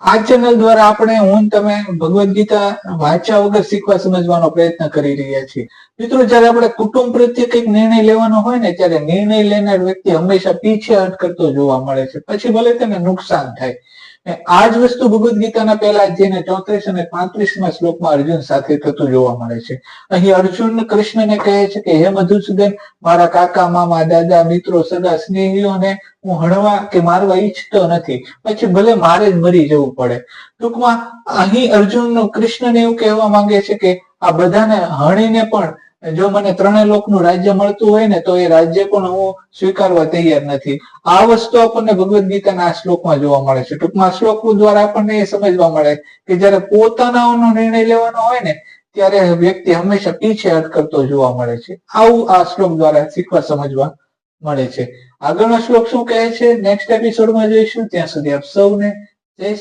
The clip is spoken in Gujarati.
આ ચેનલ દ્વારા આપણે હું તમે ભગવદ્ ગીતા વાંચ્યા વગર શીખવા સમજવાનો પ્રયત્ન કરી રહ્યા છીએ. મિત્રો, જયારે આપણે કુટુંબ પ્રત્યે કંઈક નિર્ણય લેવાનો હોય ને, ત્યારે નિર્ણય લેનાર વ્યક્તિ હંમેશા પીછેહટ કરતો જોવા મળે છે. પછી ભલે તેને નુકસાન થાય. આ જ વસ્તુ ભગવદ્ ગીતાના પહેલા અધ્યાયના ચોત્રીસ અને પાંત્રીસમાં શ્લોકમાં અર્જુન સાથે થતું જોવા મળે છે. અહીં અર્જુન કૃષ્ણને કહે છે કે, હે મધુસૂદન, મારા કાકા, મામા, દાદા, મિત્રો, સગા, સ્નેહીઓને હું હણવા કે મારવા ઈચ્છતો નથી. પછી ભલે મારે જ મરી જવું પડે. ટૂંકમાં અહીં અર્જુન કૃષ્ણને એવું કહેવા માંગે છે કે, આ બધાને હણીને પણ જો મને ત્રણેય લોકનું રાજ્ય મળતું હોય ને, તો એ રાજ્ય પણ હું સ્વીકારવા તૈયાર નથી. આ વસ્તુ આપણને ભગવદ્ ગીતાના શ્લોકમાં જોવા મળે છે. ટૂંકમાં શ્લોક દ્વારા આપણને એ સમજવા મળે કે જ્યારે પોતાનાનો નિર્ણય લેવાનો હોય ને, ત્યારે વ્યક્તિ હંમેશા પીછેહટ કરતો જોવા મળે છે. આવું આ શ્લોક દ્વારા શીખવા સમજવા મળે છે. આગળનો શ્લોક શું કહે છે? નેક્સ્ટ એપિસોડમાં જોઈશું. ત્યાં સુધી આપ સૌને જય શ્રી